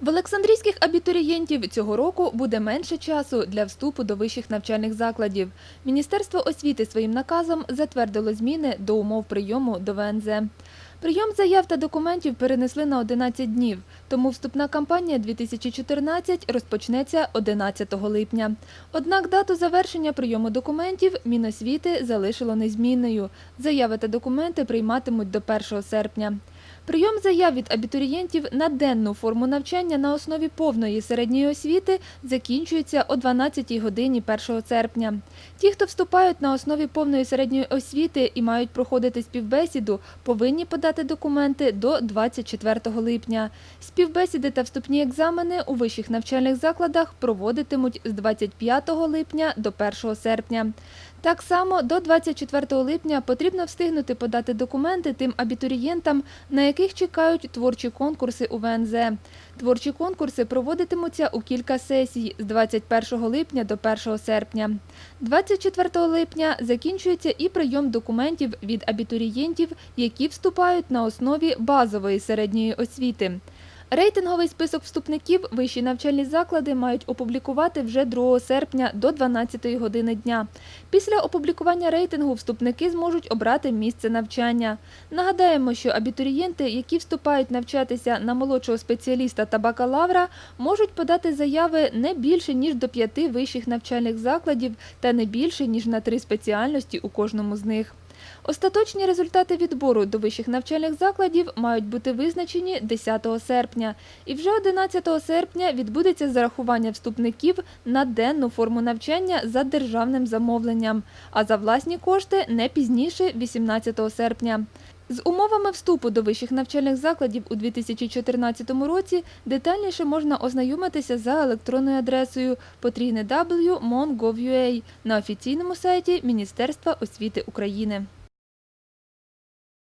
В Олександрійських абітурієнтів цього року буде менше часу для вступу до вищих навчальних закладів. Міністерство освіти своїм наказом затвердило зміни до умов прийому до ВНЗ. Прийом заяв та документів перенесли на 11 днів, тому вступна кампанія 2014 розпочнеться 11 липня. Однак дату завершення прийому документів Міносвіти залишило незмінною. Заяви та документи прийматимуть до 1 серпня. Прийом заяв від абітурієнтів на денну форму навчання на основі повної середньої освіти закінчується о 12 годині 1 серпня. Ті, хто вступають на основі повної середньої освіти і мають проходити співбесіду, повинні подати документи до 24 липня. Співбесіди та вступні екзамени у вищих навчальних закладах проводитимуть з 25 липня до 1 серпня. Так само до 24 липня потрібно встигнути подати документи тим абітурієнтам, на яких чекають творчі конкурси у ВНЗ. Творчі конкурси проводитимуться у кілька сесій з 21 липня до 1 серпня. 24 липня закінчується і прийом документів від абітурієнтів, які вступають на основі базової середньої освіти. Рейтинговий список вступників вищі навчальні заклади мають опублікувати вже 2 серпня до 12 години дня. Після опублікування рейтингу вступники зможуть обрати місце навчання. Нагадаємо, що абітурієнти, які вступають навчатися на молодшого спеціаліста та бакалавра, можуть подати заяви не більше ніж до п'яти вищих навчальних закладів та не більше ніж на три спеціальності у кожному з них. Остаточні результати відбору до вищих навчальних закладів мають бути визначені 10 серпня. І вже 11 серпня відбудеться зарахування вступників на денну форму навчання за державним замовленням, а за власні кошти не пізніше 18 серпня. З умовами вступу до вищих навчальних закладів у 2014 році детальніше можна ознайомитися за електронною адресою потрійне на офіційному сайті Міністерства освіти України.